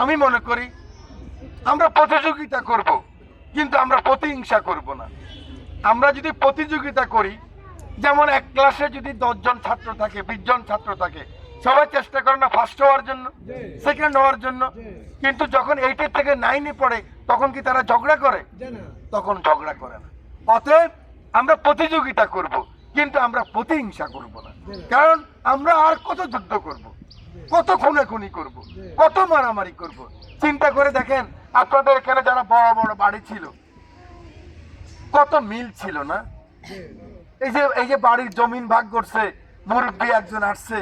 আমি মনে করি আমরা প্রতিযোগিতা করব, কিন্তু আমরা প্রতিহিংসা করব না। আমরা যদি প্রতিযোগিতা করি, যেমন এক ক্লাসে যদি দশজন ছাত্র থাকে বিশ জন ছাত্র থাকে, সবাই চেষ্টা করে না ফার্স্ট হওয়ার জন্য সেকেন্ড হওয়ার জন্য, কিন্তু যখন এইটের থেকে নাইনে পড়ে, তখন কি তারা ঝগড়া করে? তখন ঝগড়া করে না। অতএব আমরা প্রতিযোগিতা করব, কিন্তু আমরা প্রতিহিংসা করব না। কারণ আমরা আর কত যুদ্ধ করব? কত খুনাখুনি করব? কত মারামারি করব? চিন্তা করে দেখেন, আপনাদের এখানে যারা বড় বড় বাড়ি ছিল, কত মিল ছিল না? এই যে এই যে বাড়ির জমিন ভাগ করছে, মুরব্বী একজন আসছে,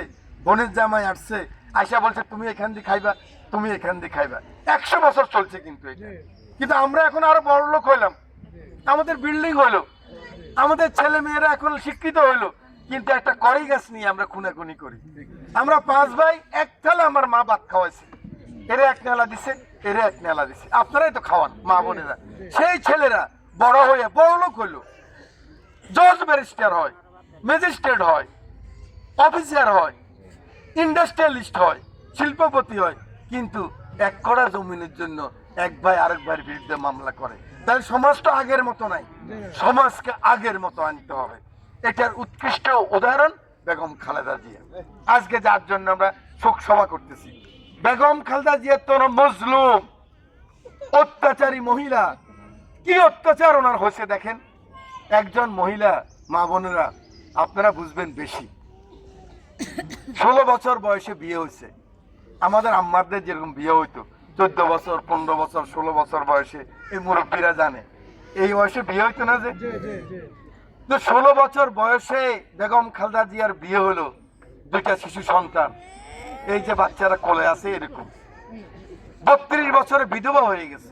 বোনের জামাই আসছে আয়সা বলছে, তুমি এখান দিয়ে খাইবা, তুমি এখান দিয়ে খাইবা। একশো বছর চলছে কিন্তু কিন্তু আমরা এখন আরও বড় লোক হইলাম। আমাদের বিল্ডিং হইল। আমাদের ছেলে মেয়েরা এখন শিক্ষিত হইল। কিন্তু একটা কড়াই গাছ নিয়ে আমরা খুনাখুনি করি। আমরা পাঁচ ভাই এক থালা আমার মা ভাত খাওয়াইছে। এরা এক নেলা দিছে, এরা এক নেলা দিছে। আপনারাই তো খাওয়ান, মা বোনেরা। সেই ছেলেরা বড় হয়ে বড় লোক হইল। জজ ব্যারিস্টার হয়, ম্যাজিস্ট্রেট হয়, অফিসার হয়, ইন্ডাস্ট্রিয়ালিস্ট হয়, শিল্পপতি হয়। কিন্তু এক কড়া জমিনের জন্য এক ভাই আরেক ভাইয়ের বিরুদ্ধে মামলা করে। তাহলে সমাজটা আগের মতো নাই। সমাজকে আগের মতো আনতে হবে। এটার উৎকৃষ্ট উদাহরণ বেগম খালেদা জিয়া। আজকে যার জন্য আমরা শোক সভা করতেছি। বেগম খালেদা জিয়া তো মজলুম, অত্যাচারী মহিলা। কি অত্যাচার ওনার হয়েছে দেখেন? একজন মহিলা, মা বোনেরা, আপনারা বুঝবেন বেশি। ষোলো বছর বয়সে বিয়ে হয়েছে। আমাদের আম্মাদের যেরকম বিয়ে হইতো, চোদ্দ বছর, পনেরো বছর, ষোলো বছর বয়সে এই মুরব্বীরা জানে। এই বয়সে বিয়ে হইতো না যে? তো ষোলো বছর বয়সে বেগম খালদা জিয়ার বিয়ে হলো, দুইটা শিশু সন্তান। এই যে বাচ্চারা কোলে আছে এরকম। বত্রিশ বছরে বিধবা হয়ে গেছে।